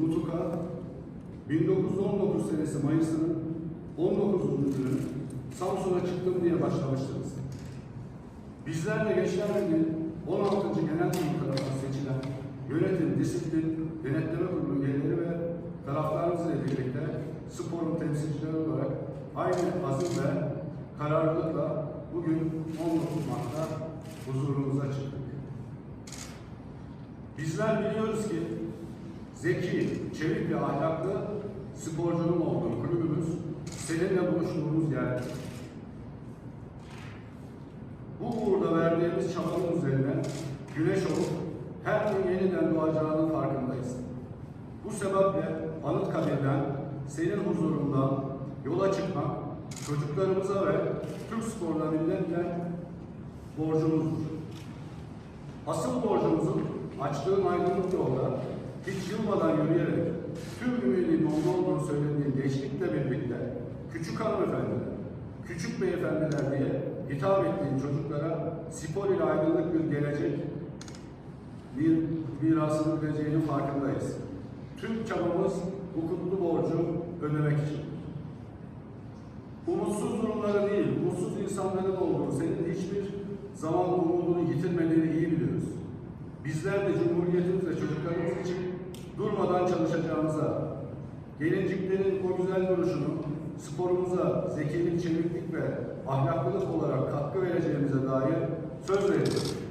Nutuk'a 1919 senesi Mayıs'ın 19. günü Samsun'a çıktım diye başlamıştınız. Bizler de geçen gün 16. Genel Kurulu tarafından seçilen yönetim, disiplin, denetleme kurulu üyeleri ve taraftarımızla birlikte sporun temsilcileri olarak aynı azim ve kararlılıkla bugün 19 Mart'ta huzurunuza çıktık. Bizler biliyoruz ki zeki, çevik ve ahlaklı sporcunun olduğu kulübümüz seninle buluştuğumuz yer. Bu uğurda verdiğimiz çabanın üzerine güneş olup her gün yeniden doğacağının farkındayız. Bu sebeple Anıtkabir'den, senin huzurundan yola çıkmak çocuklarımıza ve Türk sporuna milletle borcumuzdur. Asıl borcumuzun açtığın aydınlık yolda hiç yılmadan yürüyerek tüm ümidin onda olduğunu söylediğin gençlikle birlikte küçük hanımefendiler, küçük beyefendiler diye hitap ettiğin çocuklara spor ile aydınlık bir gelecek, bir mirasını vereceğinin farkındayız. Tüm çabamız bu kutlu borcu ödemek için. Umutsuz durumları değil, umutsuz insanların olduğunu, senin hiçbir zaman umudunu yitirmediğini iyi biliyoruz. Bizler de Cumhuriyetimiz ve çocuklarımız için durmadan çalışacağımıza, gelinciklerin o güzel duruşunu sporumuza zekilik, çeviklik ve ahlaklılık olarak katkı vereceğimize dair söz veriyoruz.